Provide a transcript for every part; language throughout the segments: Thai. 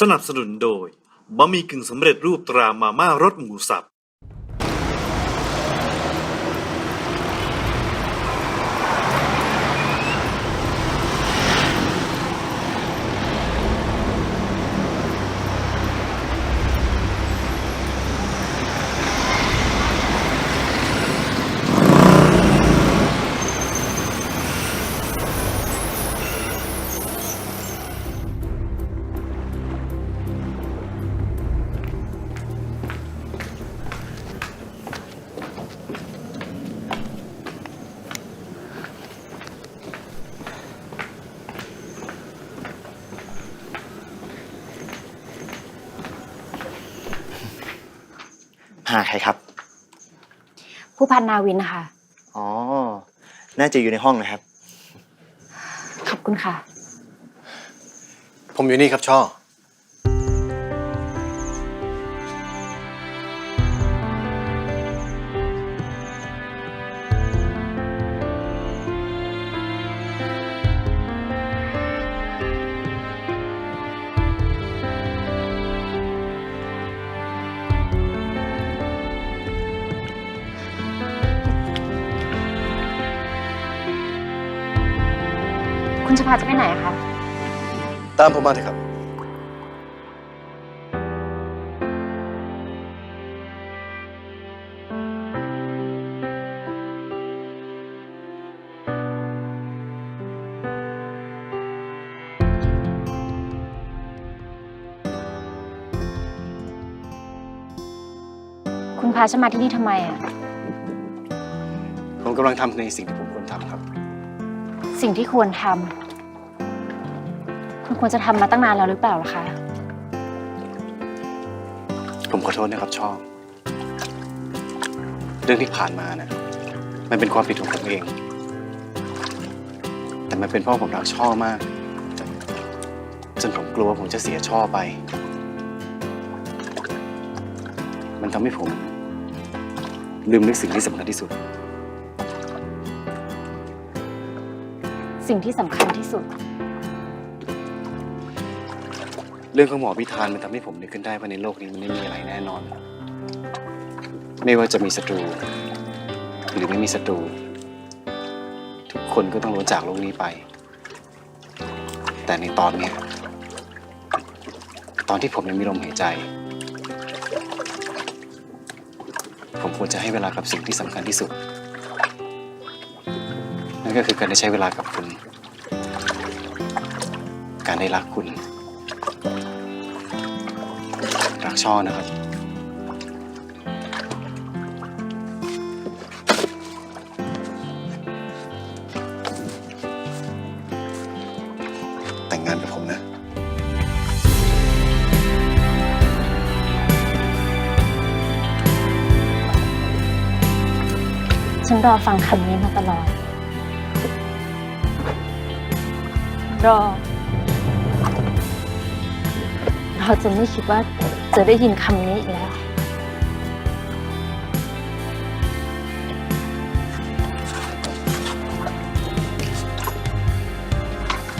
สนับสนุนโดยบะหมี่กึ่งสำเร็จรูปตรามาม่ารสหมูสับาใครครับ ผู้พันนาวินนะคะอ๋อ น่าจะอยู่ในห้องนะครับ ขอบคุณค่ะ ผมอยู่นี่ครับช่อ ชพาจะไปไหนอะคะ ตามผมมาเถอะครับ คุณพาฉันมาที่นี่ทำไมอะผมกำลังทำในสิ่งที่ผมควรทำครับ สิ่งที่ควรทำ คุณควรจะทำมาตั้งนานแล้วหรือเปล่าล่ะคะ ผมขอโทษนะครับช่อ เรื่องที่ผ่านมานะมันเป็นความผิดของผมเอง แต่มันเป็นเพราะผมรักช่อมาก จนผมกลัวว่าผมจะเสียช่อไป มันทำให้ผม ลืมนึกสิ่งที่สำคัญที่สุด สิ่งที่สำคัญที่สุด เรื่องของหมอพิธานมันทำให้ผมนึกขึ้นได้ว่าในโลกนี้มันไม่มีอะไรแน่นอน ไม่ว่าจะมีศัตรู หรือไม่มีศัตรู ทุกคนก็ต้องรู้จากโลกนี้ไป แต่ในตอนเนี้ยตอนที่ผมยังมีลมหายใจ ผมควรจะให้เวลากับสิ่งที่สำคัญที่สุด นั่นก็คือการได้ใช้เวลากับคุณ การได้รักคุณ ช่อนะครับ แต่งงานกับผมนะ ฉันรอฟังคำนี้มาตลอด รอ เราจะไม่คิดว่าจะได้ยินคำนี้อีกแล้ว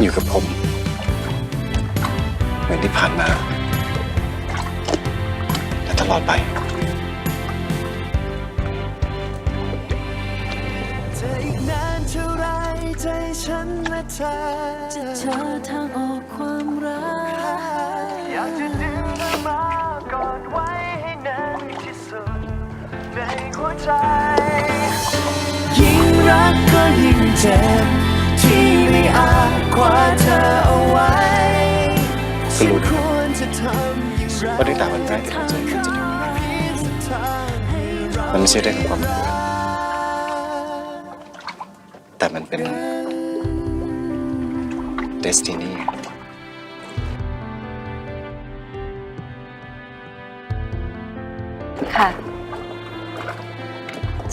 อยู่กับผมเหมือนที่ผ่านมา และตลอดไปจะอีกนานเท่าไรใจฉันและเธอ จะเจอทางออก ใจยิ่งรักก็ยิ่งเจ็บที่ไม่อาจคว้าเธอเอาไว้ก็รู้ฉันควรจะทำอย่างไรว่าตั้งแต่วันแรกที่เราเจอกันจนถึงวังสักทางมันไม่ใช่เรื่องของความบังเอิญแต่มันเป็น destiny ค่ะ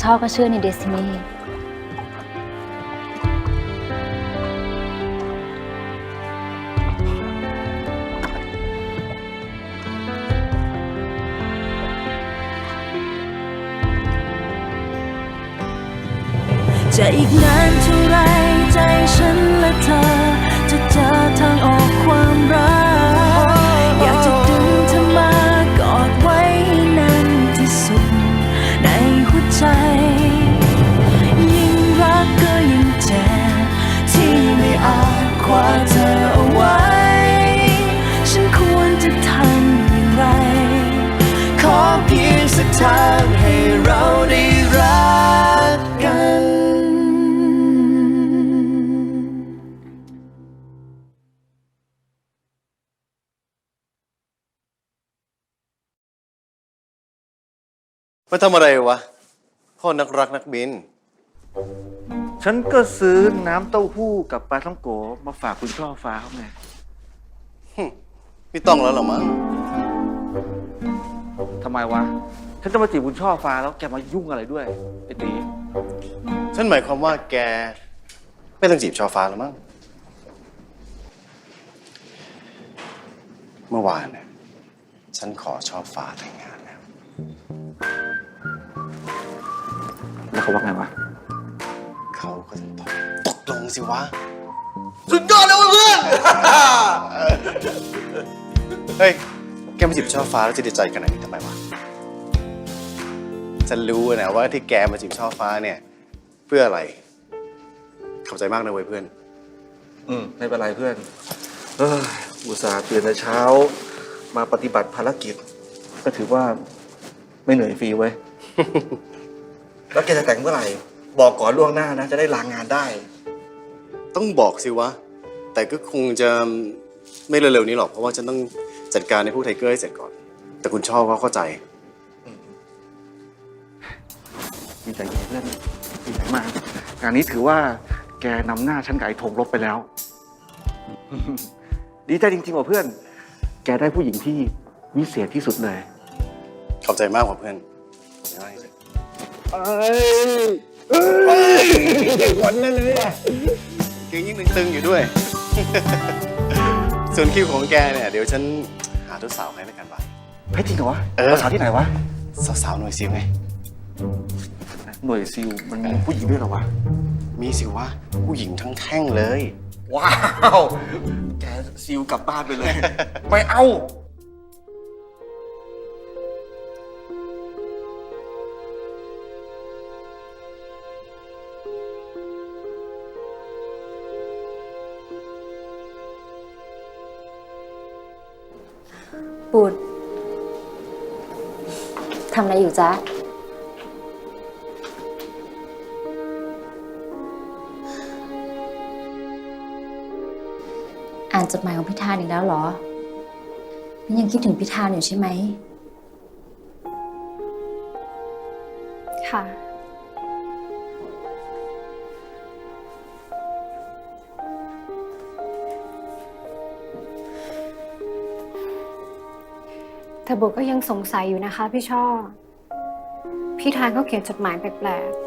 ชอบก็เชื่อในเดซินีจะอีกนานเท่า มาทำอะไรวะ พ่อนักรักนักบิน ฉันก็ซื้อน้ำเต้าหู้กับปลาท่องโกมาฝากคุณช่อฟ้าเขาไง ไม่ต้องแล้วหรอมั้ง ทำไมวะ ฉันจะมาจีบคุณช่อฟ้าแล้วแกมายุ่งอะไรด้วยไอ้ตีฉันหมายความว่าแก ไม่ต้องจีบชอฟ้าแล้วมั้ง เมื่อวานเนี่ยฉันขอชอบฟ้าแต่งงานแล้วแล้ว เขาว่าไงวะ เขาก็ตกตกลงสิวะ สุดยอดนะเพื่อนเฮ้ย แกมาจีบช่อฟ้าแล้วจะดีใจขนาดนี้ทำไมวะฉันรู้นะว่าที่แกมาจีบช่อฟ้าเนี่ย เพื่ออะไร ขอบใจมากนะเว้ยเพื่อน อืมไม่เป็นไรเพื่อนเอออุตส่าห์ตื่นแต่เช้า มาปฏิบัติภารกิจ ก็ถือว่าไม่เหนื่อยฟรีเว้ย แล้วแกจะแต่งเมื่อไหร่ บอกก่อนล่วงหน้านะ จะได้ลางงานได้ ต้องบอกสิวะ แต่ก็คงจะไม่เร็วๆนี้หรอก เพราะว่าฉันต้องจัดการในพวกไทเกอร์ให้เสร็จก่อน แต่คุณชอบก็เข้าใจดีใจเย็นเพื่อนดีใจมากงานนี้ถือว่าแกนำหน้าฉันกับไอ้ธงลบไปแล้ว ดีใจจริงๆว่ะเพื่อน แกได้ผู้หญิงที่วิเศษที่สุดเลย ขอบใจมากกว่าเพื่อนขอบใจมาก ที่สุดเก่งยิ่งตึงๆอยู่ด้วย ส่วนคิวของแกเนี่ย เดี๋ยวฉันหาทุกสาวให้แล้วกันวะเฮ้ยจริงเหรอวะเออภาษาวที่ไหนวะ สาวๆหน่วยซิลไง หน่วยซิลมันมีผู้หญิงด้วยเหรอวะ มีสิวะ ผู้หญิงทั้งแท่งเลย ว้าว แกซิลกลับบ้านไปเลย ไม่เอา ทำอะไรอยู่จ๊ะ อ่านจดหมายของพิธานอีกแล้วเหรอมันยังคิดถึงพิธานอยู่ใช่ไหม ค่ะ แต่โบก็ยังสงสัยอยู่นะคะพี่ช่อ พี่ทานก็เขียนจดหมายแปลกๆ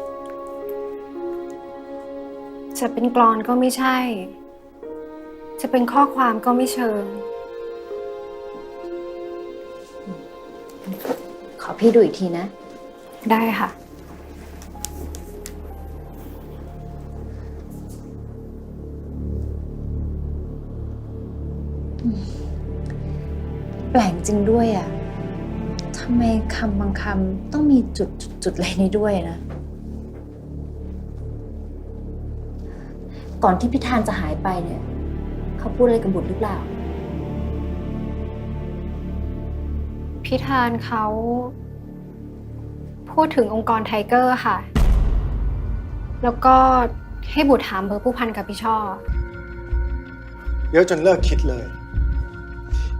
จะเป็นกรอนก็ไม่ใช่ จะเป็นข้อความก็ไม่เชิง ขอพี่ดูอีกทีนะ ได้ค่ะ แปลกจริงด้วยอะทำไมคำบางคำต้องมีจุดจุดจุดอะไรนี้ด้วยนะ ก่อนที่พิธานจะหายไปเนี่ย เขาพูดอะไรกับบุตรหรือเปล่าพี่ทานเขา พูดถึงองค์กรไทเกอร์ค่ะ แล้วก็ให้บุตรถามเบอร์ผู้พันกับพี่ช่อ เยอะจนเลิกคิดเลย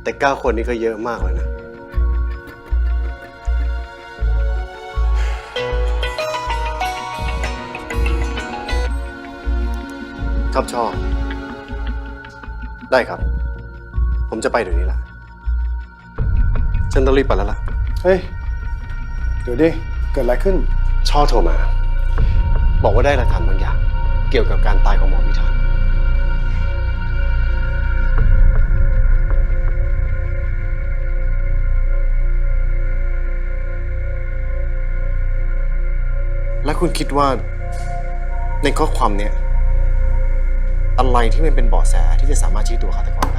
แต่เก้าคนนี้ก็เยอะมากเลยนะ ครับชอบ ได้ครับ ผมจะไปเดี๋ยวนี้ละฉันต้องรีบไปแล้วล่ะ เฮ้ย เดี๋ยวดิ เกิดอะไรขึ้น ช่อโทรมา บอกว่าได้หลักฐานบางอย่าง เกี่ยวกับการตายของหมอพิธาน คุณคิดว่า ในข้อความเนี้ยอะไรที่มันเป็นเบาะแสที่จะสามารถชี้ตัวฆาตกรได้